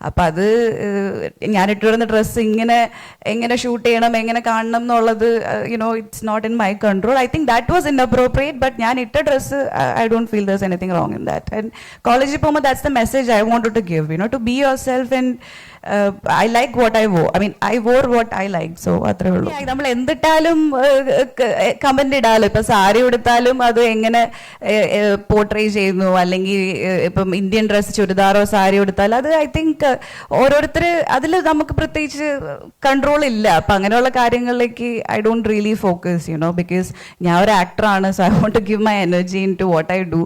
അപ്പം അത് ഏഹ്, ഞാൻ ഇട്ടുവരുന്ന ഡ്രസ്സ് ഇങ്ങനെ എങ്ങനെ ഷൂട്ട് ചെയ്യണം എങ്ങനെ കാണണം എന്നുള്ളത് you know it's not in my control I think that was inappropriate but ഞാൻ ഇട്ട dress I don't feel there's anything wrong in that and കോളേജിൽ പോകുമ്പോൾ that's the message I want to give you know to be yourself and I like what I wore I mean I wore what I like so അത്രേ ഉള്ളൂ. നമ്മൾ എന്തിട്ടാലും comment ഇടാലോ. ഇപ്പൊ സാരി ഉടുത്താലും അത് എങ്ങനെ portray ചെയ്യുന്നു? അല്ലെങ്കിൽ ഇപ്പം ഇന്ത്യൻ ഡ്രസ് ചുരിദാറോ സാരി ഉടുത്താലും അത് ഐ തിങ്ക് ഓരോരുത്തർ അതിൽ നമുക്ക് പ്രത്യേകിച്ച് കൺട്രോൾ ഇല്ല. അപ്പം അങ്ങനെയുള്ള കാര്യങ്ങളിലേക്ക് I don't really focus you know because ഞാൻ ഒരു ആക്ടറാണ് so I want to give my energy into what I do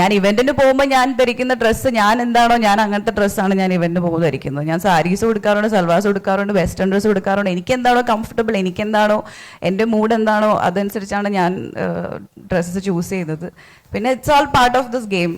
ഞാൻ ഇവന്റിന് പോകുമ്പോൾ ഞാൻ ധരിക്കുന്ന ഡ്രസ്സ് ഞാൻ എന്താണോ ഞാൻ അങ്ങനത്തെ ഡ്രസ്സാണ് ഞാൻ ഇവന്റിന് പോകുമ്പോൾ ധരിക്കുന്നത്. ഞാൻ സാരീസ് കൊടുക്കാറുണ്ട് സൽവാസ് കൊടുക്കാറുണ്ട് വെസ്റ്റേൺ ഡ്രസ്സ് കൊടുക്കാറുണ്ട് എനിക്ക് എന്താണോ കംഫർട്ടബിൾ എനിക്ക് എന്താണോ എന്റെ മൂഡ് എന്താണോ അതനുസരിച്ചാണ് ഞാൻ ഡ്രസ്സസ് ചൂസ് ചെയ്തത്. പിന്നെ it's all part of this game